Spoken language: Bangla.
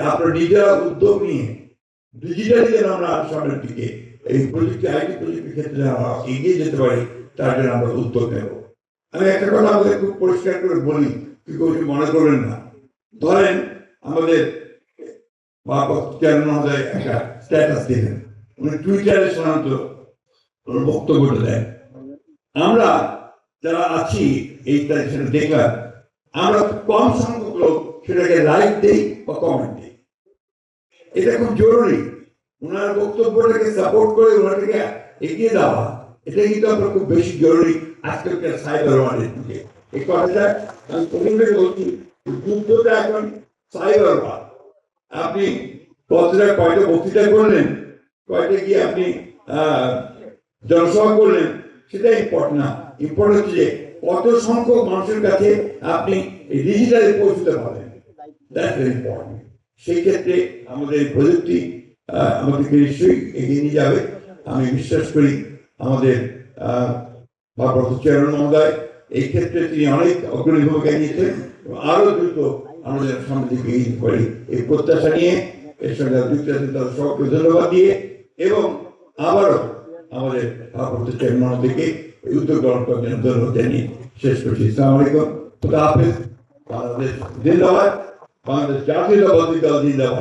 যে আপনারা নিজেরা উদ্যোগ নিয়ে ডিজিটালি যেন আমরা সামনের দিকে, এই প্রযুক্তি আইটি প্রযুক্তির ক্ষেত্রে আমরা এগিয়ে যেতে পারি, তার জন্য আমরা উদ্যোগ নেব। আমি একটা কথা আমাদের খুব পরিষ্কার করে বলি, কি কিছু মনে করবেন না। ধরেন আমাদের মহোদয় একটা স্ট্যাটাস দিলেন। উনি টুইটারে সাধারণত ওনার বক্তব্যটা দেন। আমরা যারা আছি, এই সেটা দেখলাম আমরা কম সংখ্যক লোক সেটাকে লাইক দিই বা কমেন্ট দিই। এটা খুব জরুরি। ওনার বক্তব্য বক্তব্যটাকে সাপোর্ট করে ওনাটাকে এগিয়ে দেওয়া এটা কিন্তু আমরা খুব বেশি জরুরি আজকালকার সাইবার ওয়ার্ল্ডের দিকে এই কথাটা আমি প্রথম বলছি যুদ্ধটা এখন সাইবার ওয়ার্ল্ড আপনি কতটা, কয়টা বক্তৃতা করলেন, কয়টা গিয়ে আপনি জনসভা করলেন সেটা ইম্পর্টেন্ট না। ইম্পর্টেন্ট হচ্ছে যে কত সংখ্যক মানুষের কাছে আপনি ডিজিটালে পৌঁছতে পারেন দ্যাটস ভেরি ইম্পর্টেন্ট সেই ক্ষেত্রে আমাদের প্রযুক্তি আমাদেরকে নিশ্চয়ই এগিয়ে নিয়ে যাবে। আমি বিশ্বাস করি আমাদের চেয়ারম্যান মহোদয়, এই ক্ষেত্রে তিনি অনেক অগ্রণী ভূমিকা নিয়েছেন এবং আরও দ্রুত যেন সামনে দিকে পারি। এই প্রত্যাশা নিয়ে এর সঙ্গে যুক্ত আছেন তাদের সবাইকে ধন্যবাদ দিয়ে এবং আবারও আমাদের ভারপ্রাপ্ত চেয়ারম্যান মহোদয়কে এই উদ্যোগ গ্রহণ করার জন্য ধন্যবাদ জানিয়ে শেষ করছি। ইসলাম আলাইকুম। খুদা হাফেজ। বাংলাদেশ। জিন্দাবাদ বাংলাদেশ জাতীয়তাবাদী দল জিন্দাবাদ